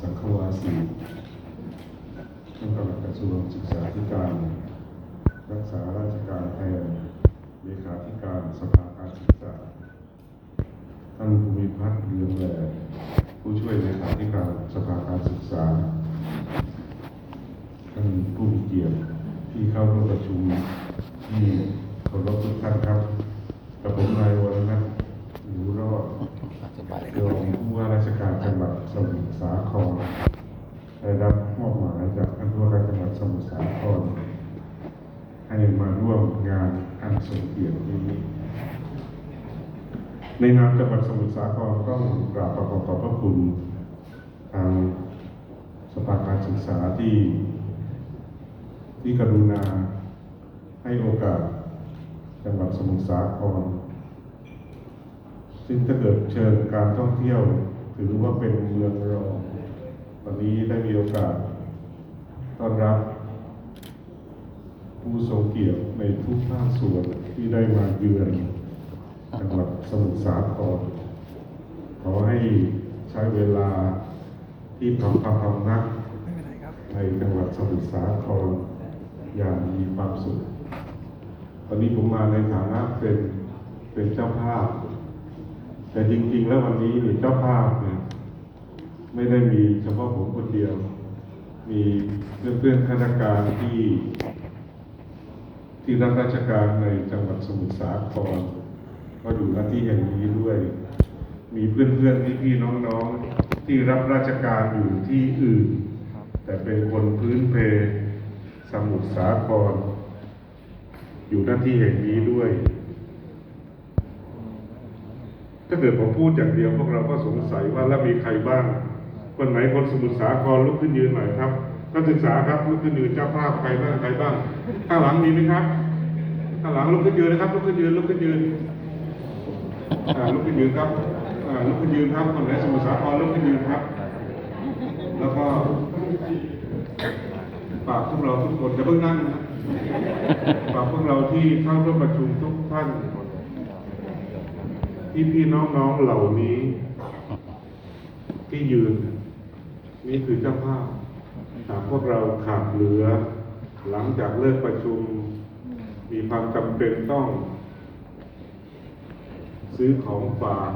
สังฆวาสีท่านปลัดกระทรวงศึกษาธิการ รักษาราชการแทนเลขาธิการสภาการศึกษา ท่านภูมิพัฒน์เรืองแหล่ผู้ช่วยเลขาธิการสภาการศึกษา ท่านผู้มีเกียรติที่เข้าร่วมประชุม สมุทรสาครได้รับมอบหมายจากท่านผู้ว่าราชการจังหวัดสมุทรสาครให้มาร่วมงานอันทรงเกียรตินี้ ในนามจังหวัดสมุทรสาครก็กราบขอบขอบพระคุณทางสภาการศึกษาที่ที่กรุณาให้โอกาสจังหวัดสมุทรสาคร ซึ่งถ้าเกิดเชิญการท่องเที่ยว ถือว่าเป็นเมืองรอง วันนี้ได้มีโอกาสต้อนรับ ผู้ทรงเกียรติในทุกภาคส่วนที่ได้มาเยือนจังหวัดสมุทรสาครขอให้ใช้เวลาที่พำพำพำนักในจังหวัดสมุทรสาครอย่างมีความสุข ตอนนี้ผมมาในฐานะเป็นเป็นเจ้าภาพ แต่จริง ๆ แล้ววันนี้เนี่ยเจ้าภาพเนี่ยไม่ได้มีเฉพาะผมคนเดียว มีเพื่อนๆข้าราชการที่ ที่รับราชการในจังหวัดสมุทรสาครก็อยู่หน้าที่แห่งนี้ด้วย มีเพื่อนๆพี่ๆน้องๆที่รับราชการอยู่ที่อื่น แต่เป็นคนพื้นเพสมุทรสาคร อยู่หน้าที่แห่งนี้ด้วย ถ้าเกิดผมพูดอย่างเดียวพวกเราก็สงสัยว่าแล้วมีใครบ้าง คนไหนคนสมุทรสาครลุกขึ้นยืนหน่อยครับนักศึกษาครับลุกขึ้นยืนเจ้าภาพใครบ้างใครบ้างข้างหลังมีไหมครับข้างหลังลุกขึ้นยืนนะครับลุกขึ้นยืนลุกขึ้นยืนลุกขึ้นยืนครับลุกขึ้นยืนครับคนไหนสมุทรสาครลุกขึ้นยืนครับ แล้วก็ฝากพวกเราทุกคนจะเพิ่งนั่งนะฝากพวกเราที่เข้าร่วมประชุมทุกท่าน พี่พี่ๆน้องเหล่านี้ ที่ยืน นี่คือเจ้าภาพหากพวกเราขาดเหลือ หลังจากเลิกประชุม มีความจำเป็นต้อง ซื้อของฝาก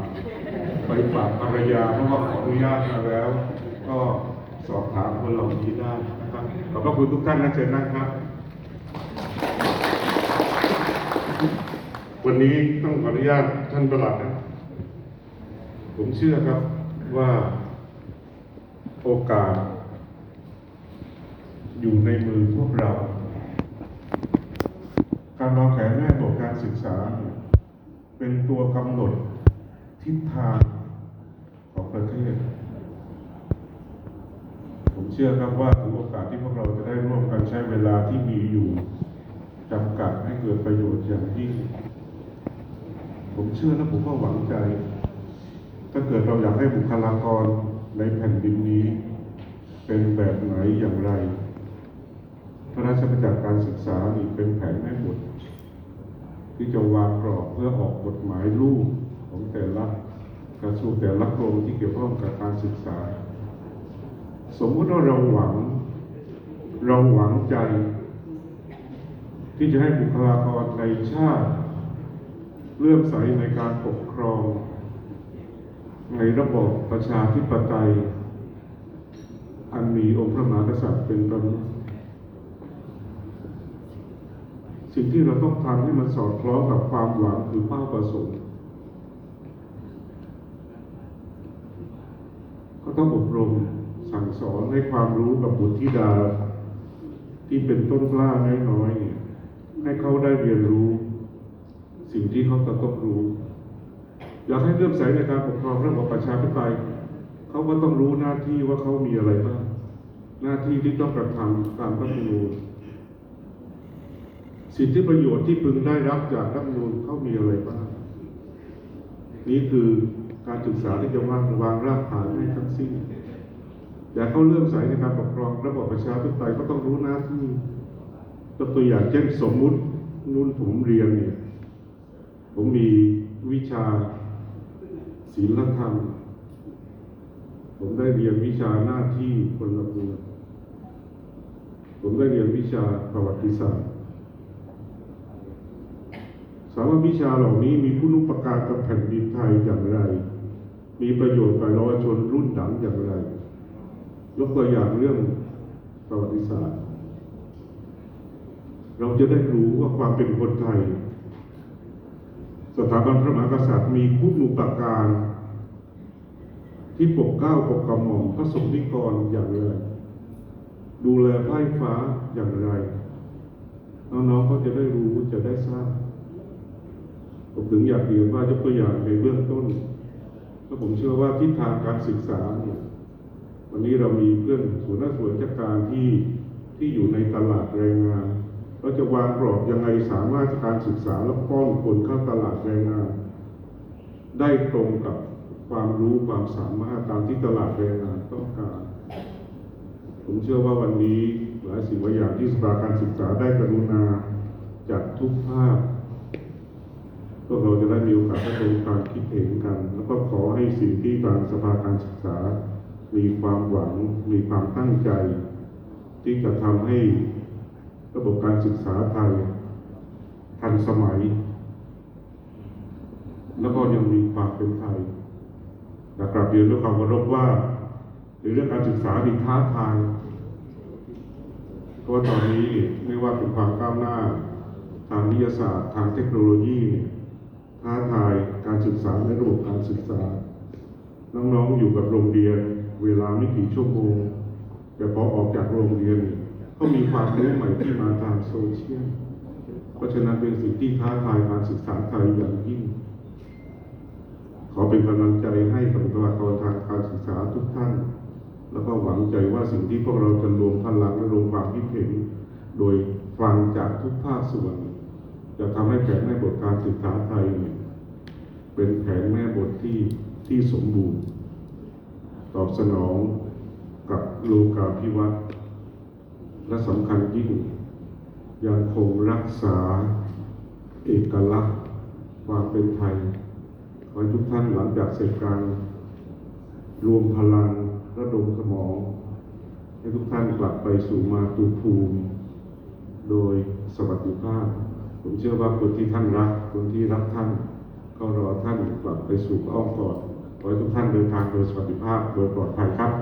ไปฝากภรรยาเพราะว่าขออนุญาตมาแล้ว ก็สอบถามคนเหล่านี้ได้นะครับขอบพระคุณทุกท่านนะเชิญนั่งครับ วันนี้ต้องขออนุญาตท่านประหลัดนะผมเชื่อครับว่าโอกาส อยู่ในมือพวกเรา การวางแผนแม่บทการศึกษาเนี่ยเป็นตัวกำหนดทิศทางของประเทศ ผมเชื่อครับว่าถือโอกาสที่พวกเราจะได้ร่วมกันใช้เวลาที่มีอยู่จำกัดให้เกิดประโยชน์อย่างยิ่ง ผมเชื่อและผมก็หวังใจ ถ้าเกิดเราอยากให้บุคลากรในแผ่นดินนี้ เป็นแบบไหนอย่างไร พระราชบัญญัติการศึกษานี่เป็นแผนแม่บทที่จะวางกรอบเพื่อออกกฎหมายลูกของแต่ละกระทรวงแต่ละกรมที่เกี่ยวข้องกับการศึกษา สมมติว่าเราหวัง เราหวังใจ ที่จะให้บุคลากรในชาติ เลื่อมใสในการปกครอง ในระบบประชาธิปไตย อันมีองค์พระมหากษัตริย์เป็นประมุขสิ่งที่เราต้องทำให้มันสอดคล้องกับความหวังคือเป้าประสงค์ก็ต้องอบรมสั่งสอนให้ความรู้กับบุตรธิดา ที่เป็นต้นกล้าน้อยๆเนี่ยให้เขาได้เรียนรู้ สิ่งที่เขาจะต้องรู้ อยากให้เริ่อมใสในการปกครองระบบประชาธิปไตยเขาก็ต้องรู้หน้าที่ว่าเขามีอะไรบ้างหน้าที่ที่ต้องกระทำตามรัฐธรรมนูญสิทธิประโยชน์ที่พึงได้รับจากรัฐธรรมนูญเขามีอะไรบ้างนี่คือการศึกษาที่จะวางวางรากฐานให้ทั้งสิ้นอยากเขาเริ่อมใสในการปกครองระบบประชาธิปไตยก็ต้องรู้หน้าที่ยกตัวอย่างเช่นสมมุตินุ่นผมเรียนเนี่ย ผมมีวิชาศีลธรรม ผมได้เรียนวิชาหน้าที่พลเมืองผมได้เรียนวิชาประวัติศาสตร์สามวิชาเหล่านี้มีคุณุปการกับแผ่นดินไทยอย่างไร มีประโยชน์กับเยาวชนรุ่นหลังอย่างไร ยกตัวอย่างเรื่องประวัติศาสตร์ เราจะได้รู้ว่าความเป็นคนไทย สถาบันพระมหากษัตริย์มีคุณุปการ ที่ปกเก้าปกกระหม่อมพระสงฆ์นิกรอย่างไร ดูแลไพร่ฟ้าอย่างไร น้องๆก็จะได้รู้จะได้ทราบผมถึงอยากเรียนว่ายกตัวอย่างในเบื้องต้นก็ผมเชื่อว่าทิศทางการศึกษาเนี่ยวันนี้เรามีเพื่อนส่วนหน้าส่วนราชการที่ที่อยู่ในตลาดแรงงาน เราจะวางกรอบยังไงสามารถการศึกษาและป้อนคนเข้าตลาดแรงงาน ได้ตรงกับความรู้ความสามารถตามที่ตลาดแรงงานต้องการ ผมเชื่อว่าวันนี้หลายสิ่งหลายอย่างที่สภาการศึกษาได้กรุณาจัดทุกภาคพวกเราจะได้มีโอกาสได้ตรงการคิดเห็นกัน แล้วก็ขอให้สิ่งที่การสภาการศึกษา มีความหวัง มีความตั้งใจ ที่จะทำให้ ระบบการศึกษาไทยทันสมัย แล้วก็ยังมีความเป็นไทยอยากกราบเรียนด้วยความเคารพว่าในเรื่องการศึกษาดีท้าทายเพราะตอนนี้ไม่ว่าเป็นความก้าวหน้า ทางวิทยาศาสตร์ ทางเทคโนโลยีเนี่ยท้าทายการศึกษาในระบบการศึกษา น้องๆอยู่กับโรงเรียน เวลาไม่กี่ชั่วโมงแต่พอออกจากโรงเรียนเนี่ย ก็มีความรู้ใหม่ที่มาทางโซเชียลเพราะฉะนั้นเป็นสิ่งที่ท้าทายการศึกษาไทยอย่างยิ่ง ขอเป็นกำลังใจให้กับบุคลากรทางการศึกษาทุกท่าน แล้วก็หวังใจว่าสิ่งที่พวกเราจะรวมพลังและรวมความคิดเห็น โดยฟังจากทุกภาคส่วน จะทำให้แผนแม่บทการศึกษาไทยเนี่ยเป็นแผนแม่บทที่ที่สมบูรณ์ ตอบสนองกับโลกาภิวัตน์ และสำคัญยิ่ง ยังคงรักษาเอกลักษณ์ความเป็นไทย ขอให้ทุกท่านหลังจากเสร็จการรวมพลังระดมสมอง ให้ทุกท่านกลับไปสู่มาตุภูมิ โดยสวัสดิภาพ ผมเชื่อว่าคนที่ท่านรัก คนที่รักท่าน ก็รอท่านกลับไปสู่อ้อมกอดขอให้ทุกท่านเดินทางโดยสวัสดิภาพโดยปลอดภัยครับ